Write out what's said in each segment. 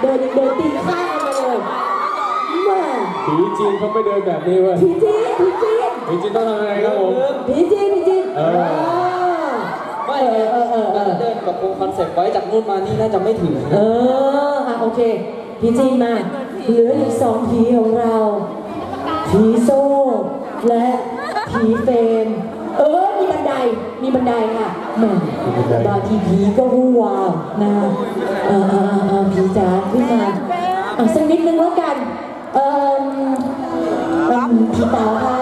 เดินเดินตีข้างกันมาเลยแม่ผีจีนเขาไม่เดินแบบนี้เว้ยผีจีนผีจีนผีจีนต้องทำยังไงครับผม ผีจีนผีจีนเออเออเออเออเออเดินกับคอนเซ็ปต์ไว้จากนู่นมานี่น่าจะไม่ถึงเอออะโอเคผีจีนมาเหลืออีกสองผีของเราผีโซ่และผีเฟรมเออ มีบันไดมีบันไดค่ะแหม่บางทีผีก็วู้วาวนะเออเออเออเออผีจ๋าขึ้นมาอะสักนิดนึงแล้วกัน เออเอิ่มผีเต๋าคะ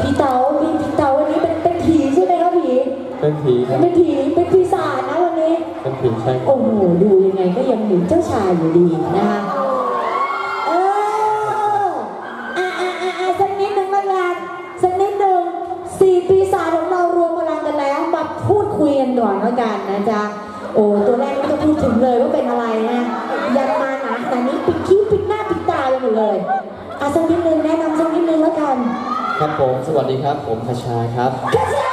ผีเต๋าพี่ผีเต๋าวันนี้เป็นเป็นผีใช่ไหมคะผีเป็นผีครับเป็นผีเป็นปีศาจนะวันนี้เป็นผีใช่ครับโอ้โหดูยังไงก็ยังเหมือนเจ้าชายอยู่ดีนะคะ พูดคุยกันก่อนละกันนะจ๊ะโอ้ตัวแรกไม่ต้องพูดถึงเลยว่าเป็นอะไรนะยังมาหนาขนาดนี้ปิดคิ้วปิดหน้าปิดตาไปหมดเลยอะสักนิดหนึ่งแนะนำสักนิดหนึ่งละกันครับผม สวัสดีครับ ผมคชาครับกระชา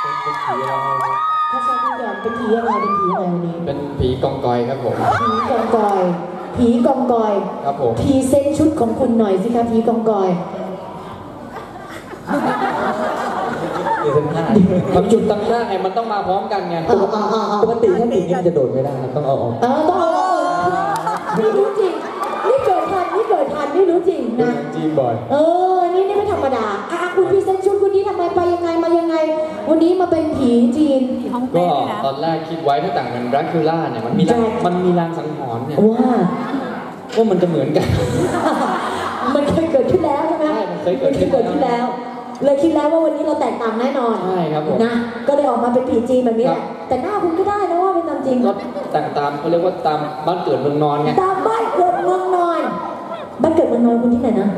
เป็นเป็นผีอะไรครับถ้าชาพี่แดนเป็นผีอะไรเป็นผีอะไรวันนี้เป็นผีกองกอยครับผมผีกองกอยผีกองกอยครับผมพรีเซนต์ชุดของคุณหน่อยสิคะผีกองกอย มีเส้นห้าบางจุดตั้งหน้าไงมันต้องมาพร้อมกันไงอ่าอ่าอ่าอ่าปกติถ้าผีนี่มันจะโดดไม่ได้นะต้องเอาออกเออต้องเอาไม่รู้จริง นี่เกิดทันนี่เกิดทันไม่รู้จริงดูนะหนังจีนบ่อยเออนี่นี่ไม่ธรรมดาอะคุณพรีเซนต์ชุดคุณนี้ทำไมไปยังไงมายังไง วันนี้มาเป็นผีจีนก็ตอนแรกคิดไว้ถ้าต่างเป็นแบล็คคูล่าเนี่ยมันมีรางมันมีรางสังหรณ์เนี่ยว่าว่ามันจะเหมือนกัน มันเคยเกิดขึ้นแล้วใช่ไหมใช่มันเคยเกิดขึ้นมันเกิดขึ้นแล้วเลยคิดแล้วว่าวันนี้เราแตกต่างแน่นอนใช่ ครับผม นะ ก็เลยออกมาเป็นผีจีนแบบนี้แหครัละบแต่หน้าคุณก็ได้นะว่าเป็นตามจริง ก็แต่งตามเขาเรียกว่าตามบ้านเกิดเมืองนอนไง ตามบ้านเกิดเมืองนอน บ้านเกิดเมืองนอนคุณที่ไหนนะ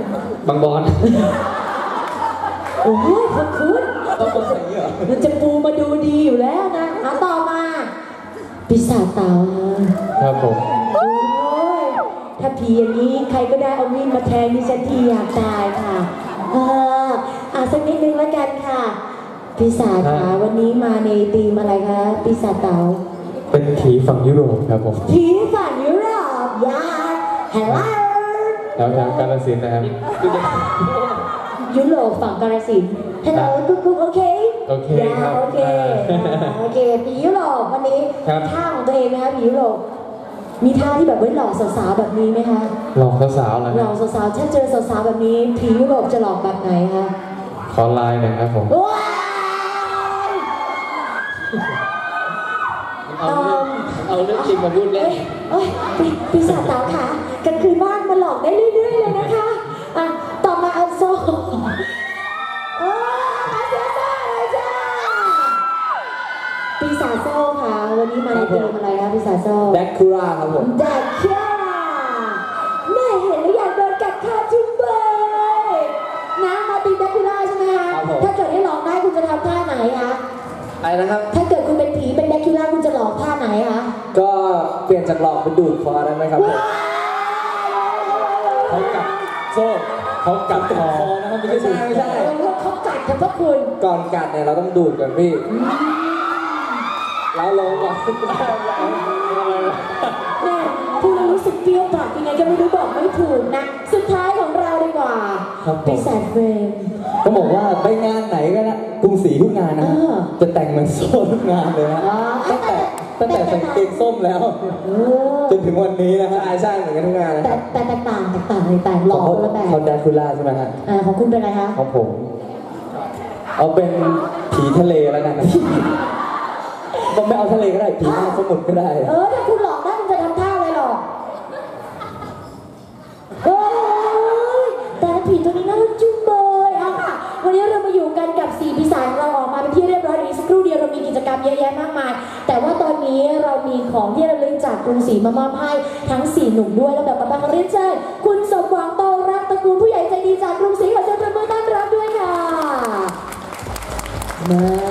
บางบอน โอ้ยขอบคุณต้องมาใส่เหรอมันจะปูมาดูดีอยู่แล้วนะเอาต่อมา ปีศาจเต่าครับผม โอ้ยถ้าผีอย่างนี้ใครก็ได้เอามีดมาแทงดิฉันทีอยากตายค่ะ เอออะสักนิดนึงแล้วกันค่ะ ปีศาจคะวันนี้มาในธีมอะไรคะปีศาจเต่าเป็นผีฝั่งยุโรปครับผมผีฝั่งยุโรปยาฮัลโหลแถวแถวกาลสินธุ์นะครับยุโรปฝั่งกาลสินธุ์ฮัลโหลกุ๊กกุ๊กโอเคโอเคยาครับโอเคอ่าอ่าโอเคผียุโรปวันนี้ครับท่าของตัวเองไหมคะผียุโรปมีท่าที่แบบไว้หลอกสาวๆแบบนี้ไหมคะหลอกสาวๆเหรอหลครัอบกสาวๆถ้าเจอสาวๆแบบนี้ผียุโรปจะหลอกแบบไหนคะขอไลน์หน่อยครับผมว้าย เอาเรื่องเอาเรื่องจริงมาพูดเล่น เอ้ยปีปีศาจสาวค่ะกลางคืนบ้านมาหลอกได้เรื่อยๆเลยนะคะอะต่อมาอันโซโอ้ยเสียซ่าเลยจ้าปีศาจโซ่ค่ะ วันนี้มาในธีมอะไรคะปีศาจโซ่แบล็คคูล่าครับผม แดกเคีย อะไรนะครับ ถ้าเกิดคุณเป็นผีเป็นแดกคูล่าคุณจะหลอกท่าไหนคะก็เปลี่ยนจากหลอกเป็นดูดคอได้ไหมครับผมเขากัดโซ่เขากัดคอนะครับไม่ใช่ไม่ใช่เออเขากัดค่ะพระคุณก่อนกัดเนี่ยเราต้องดูดก่อนพี่แล้วลงก่อนแม่พูดแล้วรู้สึกเปรี้ยวปากยังไงก็ไม่รู้บอกไม่ถูกนะ สุดท้ายของเราดีกว่าครับผมปีศาจเฟรม ก็บอกว่าไปงานไหนก็นะกรุงศรีทุกงานนะเออจะแต่งเหมือนโซ่ทุกงานเลยนะอ๋อตั้งแต่ตั้งแต่ใส่กางเกงส้มแล้ว เออจนถึงวันนี้นะฮะใช่ใช่เหมือนกันทุกงานนะแต่ครับแต่แตกต่างแตกต่างแตกต่างหลอกคนละแบบเขาแดคูล่าใช่ไหมฮะ อ่าของคุณเป็นอะไรคะของผม เอาเป็นผีทะเลแล้วกันนะ ก็ไม่เอาทะเลก็ได้ ผีมหาสมุทรก็ได้ เออถ้าคุณ รมเยอะแยะมากมาย แต่ว่าตอนนี้เรามีของที่ระลึกจากกรุงศรีมามอบให้ทั้งสี่หนุ่มด้วยแล้วแบบต่อไปขอเรียนเชิญคุณสมหวังโตรักตระกูลผู้ใหญ่ใจดีจากกรุงศรีขอเชิญประมือต้อนรับด้วยค่ะมา